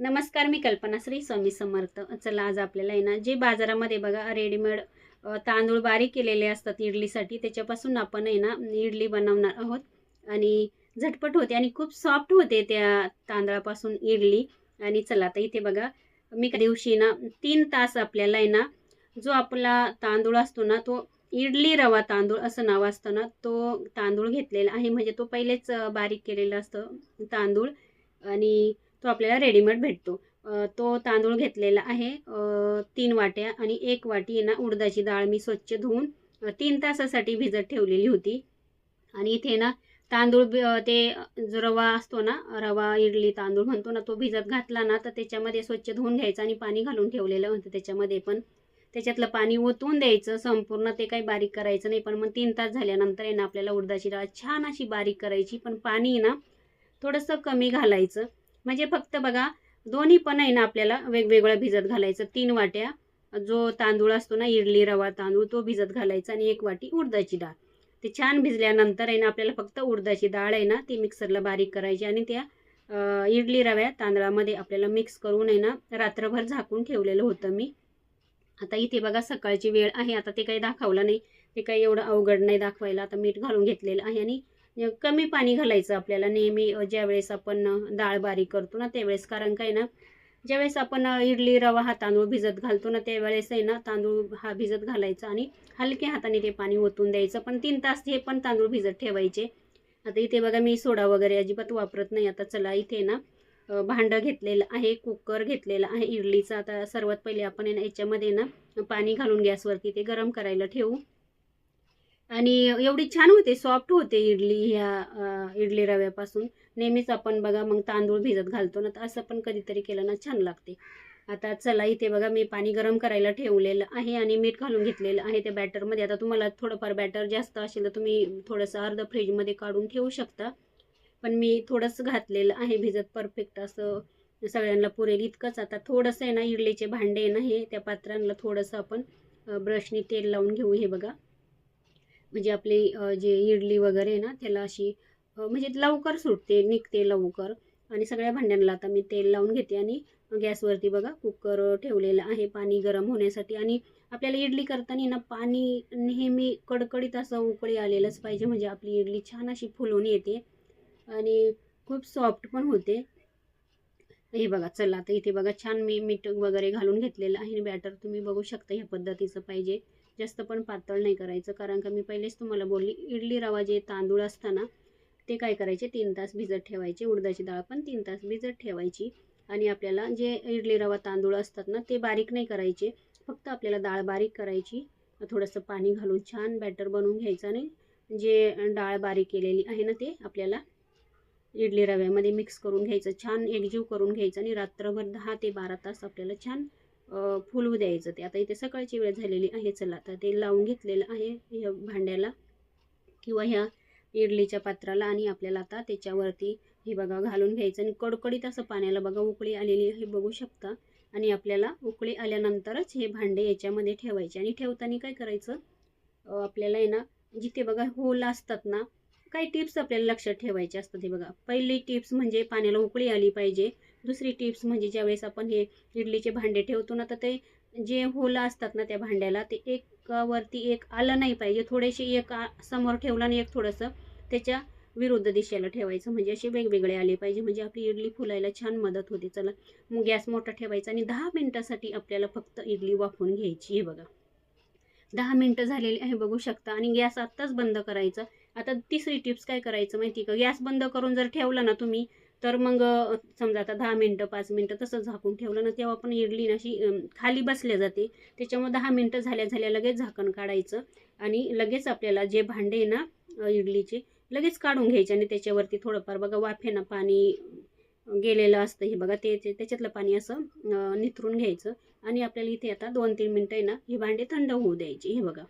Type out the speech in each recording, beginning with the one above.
नमस्कार मी कल्पना श्री स्वामी समर्थ. चला आज आपल्याला आहे ना जे बाजारामध्ये बघा रेडीमेड तांदूळ बारीक केलेले असतात इडलीसाठी त्याच्यापासून आपण आहे ना इडली बनवणार आहोत. आणि झटपट होते आणि खूप सॉफ्ट होते त्या तांदळापासून इडली. आणि चला आता इथे बघा मी दिवशी ना तीन तास आपल्याला आहे ना जो आपला तांदूळ असतो ना तो इडली रवा तांदूळ असं नाव असतं ना तो तांदूळ घेतलेला आहे. म्हणजे तो पहिलेच बारीक केलेला असतं तांदूळ. आणि तो आपल्याला रेडीमेड भेटतो. तो तांदूळ घेतलेला आहे तीन वाट्या आणि एक वाटी आहे ना उडदाची डाळ मी स्वच्छ धुवून तीन तासासाठी भिजत ठेवलेली होती. आणि इथे ना तांदूळ ते जो रवा असतो ना रवा इडली तांदूळ म्हणतो ना तो भिजत घातला ना तर त्याच्यामध्ये स्वच्छ धुवून घ्यायचा आणि पाणी घालून ठेवलेलं होतं त्याच्यामध्ये पण. त्याच्यातलं पाणी ओतून द्यायचं संपूर्ण ते काही बारीक करायचं नाही पण मग तीन तास झाल्यानंतर आहे ना आपल्याला उडदाची डाळ छान अशी बारीक करायची पण पाणी ना थोडंसं कमी घालायचं. म्हणजे फक्त बघा दोन्ही पण आहे ना आपल्याला वेगवेगळ्या भिजत घालायचं. तीन वाट्या. जो तांदूळ असतो ना इडली रवा तांदूळ तो भिजत घालायचा आणि एक वाटी उडदाची डाळ. ते छान भिजल्यानंतर आहे ना आपल्याला फक्त उडदाची डाळ आहे ना ती मिक्सरला बारीक करायची आणि त्या इडली रव्या तांदळामध्ये आपल्याला मिक्स करून आहे ना रात्रभर झाकून ठेवलेलं होतं मी. आता इथे बघा सकाळची वेळ आहे. आता ते काही दाखवलं नाही. ते काही एवढं अवघड नाही दाखवायला. आता मीठ घालून घेतलेलं आहे आणि म्हणजे कमी पाणी घालायचं आपल्याला नेहमी ज्यावेळेस आपण डाळ बारीक करतो ना त्यावेळेस. कारण काय ना ज्यावेळेस आपण इडली रवा हा तांदूळ भिजत घालतो ना त्यावेळेस आहे ना तांदूळ हा भिजत घालायचा आणि हलक्या हाताने ते पाणी ओतून द्यायचं. पण तीन तास हे पण तांदूळ भिजत ठेवायचे. आता इथे बघा मी सोडा वगैरे अजिबात वापरत नाही. आता चला इथे ना भांडं घेतलेलं आहे कुकर घेतलेलं आहे इडलीचं. आता सर्वात पहिले आपण आहे ना याच्यामध्ये ना पाणी घालून गॅसवरती ते गरम करायला ठेवू. आणि एवढी छान होते सॉफ्ट होते इडली ह्या इडली रव्यापासून. नेहमीच आपण बघा मग तांदूळ भिजत घालतो ना तर असं पण कधीतरी केलं ना छान लागते. आता चला इथे बघा मी पाणी गरम करायला ठेवलेलं आहे आणि मीठ घालून घेतलेलं आहे त्या बॅटरमध्ये. आता तुम्हाला थोडंफार बॅटर जास्त असेल तर तुम्ही थोडंसं अर्ध फ्रीजमध्ये काढून ठेवू शकता. पण मी थोडंसं घातलेलं आहे भिजत परफेक्ट असं. सगळ्यांना पुरेल इतकंच. आता थोडंसं आहे ना इडलीचे भांडे आहे ना हे त्या पात्रांना थोडंसं आपण ब्रशनी तेल लावून घेऊ हे बघा. म्हणजे आपली जे इडली वगैरे आहे ना त्याला अशी म्हणजे लवकर सुटते निघते लवकर. आणि सगळ्या भांड्यांना आता मी तेल लावून घेते आणि गॅसवरती बघा कुकर ठेवलेलं आहे पाणी गरम होण्यासाठी. आणि आपल्याला इडली करताना ना पाणी नेहमी कडकडीत असं उकळी आलेलंच पाहिजे. म्हणजे आपली इडली छान अशी फुलून येते. आणि खूप सॉफ्ट पण होते. हे बघा चला आता इथे बघा छान मी मीठ वगैरे घालून घेतलेलं आहे. बॅटर तुम्ही बघू शकता ह्या पद्धतीचं पाहिजे. जास्त पण पातळ नाही करायचं. कारण का मी पहिलेच तुम्हाला बोलली इडली रवा जे तांदूळ असताना ते काय करायचे? तीन तास भिजत ठेवायचे. उडदाची डाळ पण तीन तास भिजत ठेवायची. आणि आपल्याला जे इडली रवा तांदूळ असतात ना ते बारीक नाही करायचे. फक्त आपल्याला डाळ बारीक करायची. थोडंसं पाणी घालून छान बॅटर बनवून घ्यायचं आणि जे डाळ बारीक केलेली आहे ना ते आपल्याला इडली रव्यामध्ये मिक्स करून घ्यायचं. छान एकजीव करून घ्यायचं आणि रात्रभर दहा ते बारा तास आपल्याला छान फुलवू द्यायचं ते. आता इथे सकाळची वेळ झालेली आहे चला. आता ते लावून घेतलेलं आहे ह्या भांड्याला किंवा ह्या इडलीच्या पात्राला आणि आपल्याला आता त्याच्यावरती हे बघा घालून घ्यायचं आणि कडकडीत असं पाण्याला बघा उकळी आलेली हे बघू शकता. आणि आपल्याला उकळी आल्यानंतरच हे भांडे याच्यामध्ये ठेवायचे. आणि ठेवताना काय करायचं? आपल्याला आहे ना जिथे बघा होल असतात ना काही टिप्स आपल्याला लक्षात ठेवायचे असतात हे बघा. पहिली टिप्स म्हणजे पाण्याला उकळी आली पाहिजे. दुसरी टिप्स म्हणजे ज्यावेळेस आपण हे इडलीचे भांडे ठेवतो ना तर ते जे होलं असतात ना त्या भांड्याला ते एक वरती एक आलं नाही पाहिजे. थोडेसे एक समोर ठेवलं आणि एक थोडंसं त्याच्या विरुद्ध दिशेला ठेवायचं. म्हणजे असे वेगवेगळे आले पाहिजे. म्हणजे आपली इडली फुलायला छान मदत होते. चला मग गॅस मोठा ठेवायचा आणि दहा मिनटासाठी आपल्याला फक्त इडली वाफवून घ्यायची हे बघा. दहा मिनटं झालेली आहे बघू शकता. आणि गॅस आत्ताच बंद करायचा. आता तिसरी टिप्स काय करायचं माहिती का? गॅस बंद करून जर ठेवला ना तुम्ही तर मग समजा आता दहा मिनटं पाच मिनटं तसं झाकून ठेवलं ना तेव्हा पण इडली अशी खाली बसल्या जाते. त्याच्यामुळे दहा मिनटं झाल्या झाल्या लगेच झाकण काढायचं आणि लगेच आपल्याला जे भांडे आहे ना इडलीचे लगेच काढून घ्यायचे आणि त्याच्यावरती थोडंफार बघा वाफेनं पाणी गेलेलं असतं हे बघा ते ते- त्याच्यातलं पाणी असं निथरून घ्यायचं आणि आपल्याला इथे आता दोन तीन मिनटं आहे ना हे भांडे थंड होऊ द्यायचे हे बघा.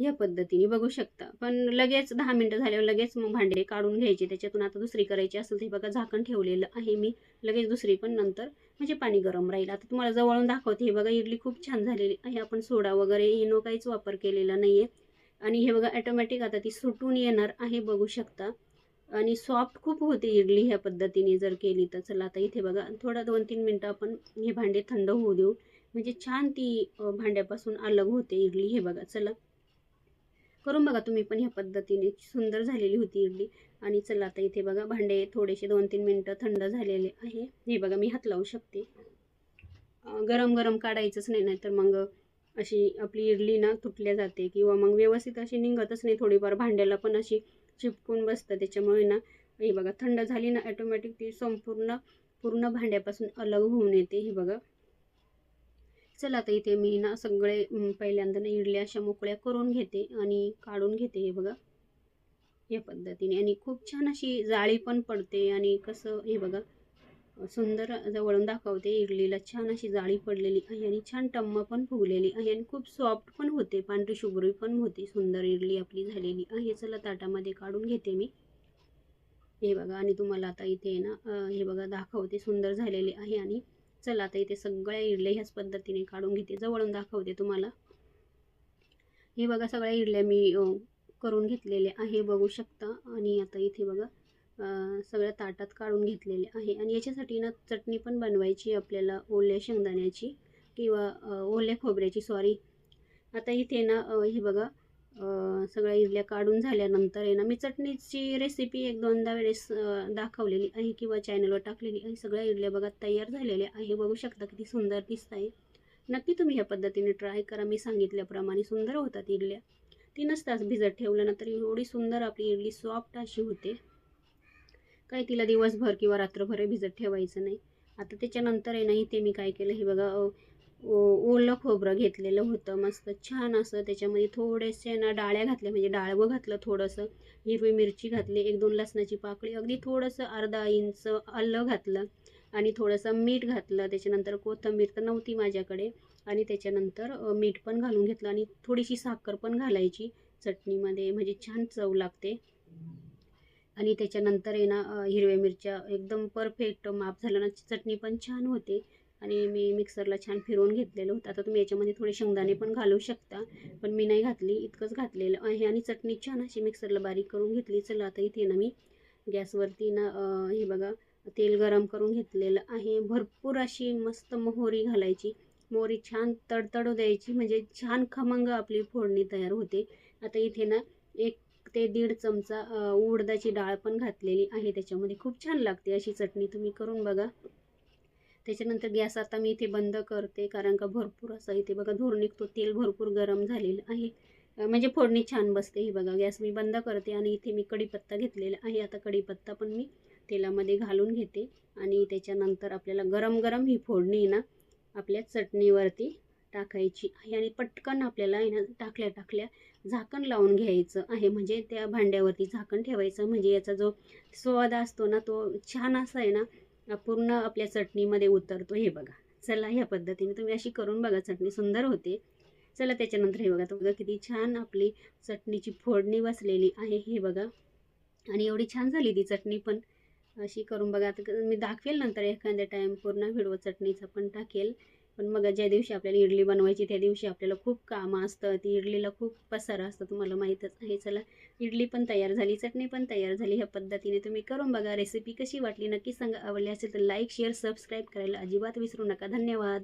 या पद्धतीने बघू शकता. पण लगेच दहा मिनटं झाल्यावर लगेच मग भांडे काढून घ्यायचे. त्याच्यातून आता दुसरी करायची असेल ते बघा झाकण ठेवलेलं आहे मी. लगेच दुसरी पण नंतर म्हणजे पाणी गरम राहील. आता तुम्हाला जवळून दाखवते. हे बघा इडली खूप छान झालेली आहे. आपण सोडा वगैरे इनो काहीच वापर केलेला नाही आहे आणि हे बघा ॲटोमॅटिक आता ती सुटून येणार आहे बघू शकता. आणि सॉफ्ट खूप होते इडली ह्या पद्धतीने जर केली तर. चला आता इथे बघा थोडा दोन तीन मिनटं आपण हे भांडे थंड होऊ देऊ. म्हणजे छान ती भांड्यापासून अलग होते इडली. हे बघा चला. करून बघा तुम्ही पण ह्या पद्धतीने. सुंदर झालेली होती इडली. आणि चला आता इथे बघा भांडे थोडेसे दोन तीन मिनटं थंड झालेले आहे. हे बघा मी हात लावू शकते. गरम गरम काढायचंच नाही नाहीतर मग अशी आपली इडली ना तुटल्या जाते किंवा मग व्यवस्थित अशी निघतच नाही. थोडीफार भांड्याला पण अशी चिपकून बसतं. त्याच्यामुळे ना हे बघा थंड झाली ना ॲटोमॅटिक ती संपूर्ण पूर्ण भांड्यापासून अलग होऊन येते. हे बघा चला आता इथे मी ना सगळे पहिल्यांदा ना इडल्या अशा मोकळ्या करून घेते आणि काढून घेते हे बघा. या पद्धतीने. आणि खूप छान अशी जाळी पण पडते आणि कसं हे बघा सुंदर जवळून दाखवते इडलीला. छान अशी जाळी पडलेली आहे आणि छान टम्म पण फुगलेली आहे आणि खूप सॉफ्ट पण होते. पांढरी शुभ्री पण होते. सुंदर इडली आपली झालेली आहे. चला ताटामध्ये काढून घेते मी. हे बघा आणि तुम्हाला आता इथे ना हे बघा दाखवते. सुंदर झालेली आहे आणि चला आता इथे सगळ्या इडल्या ह्याच पद्धतीने काढून घेते जवळून दाखवते तुम्हाला. हे बघा सगळ्या इडल्या मी करून घेतलेल्या आहे बघू शकता. आणि आता इथे बघा सगळ्या ताटात काढून घेतलेले आहे. आणि याच्यासाठी ना चटणी पण बनवायची आपल्याला ओल्या शेंगदाण्याची किंवा ओल्या खोबऱ्याची सॉरी आता इथे ना हे बघा सगळ्या इडल्या काढून झाल्यानंतर आहे ना मी चटणीची रेसिपी एक दोनदा वेळेस दाखवलेली आहे किंवा चॅनलवर टाकलेली आहे. सगळ्या इडल्या बघा तयार झालेल्या आहे. बघू शकता किती सुंदर दिसत आहे नक्की तुम्ही ह्या पद्धतीने ट्राय करा. मी सांगितल्याप्रमाणे सुंदर होतात इडल्या. तीनच तास भिजत ठेवलं ना एवढी सुंदर आपली इडली सॉफ्ट अशी होते. काय तिला दिवसभर किंवा रात्रभर भिजत ठेवायचं नाही. आता त्याच्यानंतर आहे ना इथे मी काय केलं हे बघा ओलं खोबरं घेतलेलं होतं. मस्त छान असं त्याच्यामध्ये थोडेसे ना डाळ्या घातल्या. म्हणजे डाळवं घातलं थोडंसं. हिरवी मिरची घातली. एक दोन लसणाची पाकळी. अगदी थोडंसं अर्धा इंच आलं घातलं. आणि थोडंसं मीठ घातलं. त्याच्यानंतर कोथिंबीर तर नव्हती माझ्याकडे. आणि त्याच्यानंतर मीठ पण घालून घेतलं. आणि थोडीशी साखर पण घालायची चटणीमध्ये. म्हणजे छान चव लागते. आणि त्याच्यानंतर आहे ना हिरव्या मिरच्या. एकदम परफेक्ट माप झालं ना. चटणी पण छान होते. आणि मी मिक्सरला छान फिरवून घेतलेलं होतं. आता तुम्ही याच्यामध्ये थोडे शेंगदाणे पण घालू शकता पण मी नाही घातली इतकंच घातलेलं आहे. आणि चटणी छान अशी मिक्सरला बारीक करून घेतली. चला आता इथे ना मी गॅसवरती ना हे बघा तेल गरम करून घेतलेलं आहे. भरपूर अशी मस्त मोहरी घालायची. मोहरी छान तडतडू द्यायची म्हणजे छान खमंग आपली फोडणी तयार होते. आता इथे ना एक ते दीड चमचा उडदाची डाळ पण घातलेली आहे. त्याच्यामध्ये खूप छान लागते अशी चटणी. तुम्ही करून बघा. त्याच्यानंतर गॅस आता मी इथे बंद करते कारण का भरपूर असं इथे बघा धूर निघतो तेल भरपूर गरम झालेलं आहे. म्हणजे फोडणी छान बसते ही बघा गॅस मी बंद करते आणि इथे मी कढीपत्ता घेतलेला आहे. आता कढीपत्ता पण मी तेलामध्ये घालून घेते आणि त्याच्यानंतर आपल्याला गरम गरम ही फोडणी ना आपल्या चटणीवरती टाकायची आहे आणि पटकन आपल्याला आहे ना टाकल्या टाकल्या झाकण लावून घ्यायचं आहे. म्हणजे त्या भांड्यावरती झाकण ठेवायचं म्हणजे याचा जो स्वाद असतो ना तो छान असा आहे ना पूर्ण आपल्या चटणीमध्ये उतरतो. हे बघा. चला ह्या पद्धतीने तुम्ही अशी करून बघा. चटणी सुंदर होते. चला त्याच्यानंतर हे बघा. तो बघा किती छान आपली चटणीची फोडणी बसलेली आहे. हे बघा. आणि एवढी छान झाली ती चटणी पण. अशी करून बघा. आता मी दाखवेल नंतर एखाद्या टाईम पूर्ण व्हिडिओ चटणीचा पण टाकेल. पण मग ज्या दिवशी आपल्याला इडली बनवायची त्या दिवशी आपल्याला खूप कामं असतं. ती इडलीला खूप पसारा असतं तुम्हाला माहीतच आहे. चला इडली पण तयार झाली चटणी पण तयार झाली. ह्या पद्धतीने तुम्ही करून बघा. रेसिपी कशी वाटली नक्की सांगा. आवडली असेल तर लाईक शेअर सबस्क्राईब करायला अजिबात विसरू नका. धन्यवाद.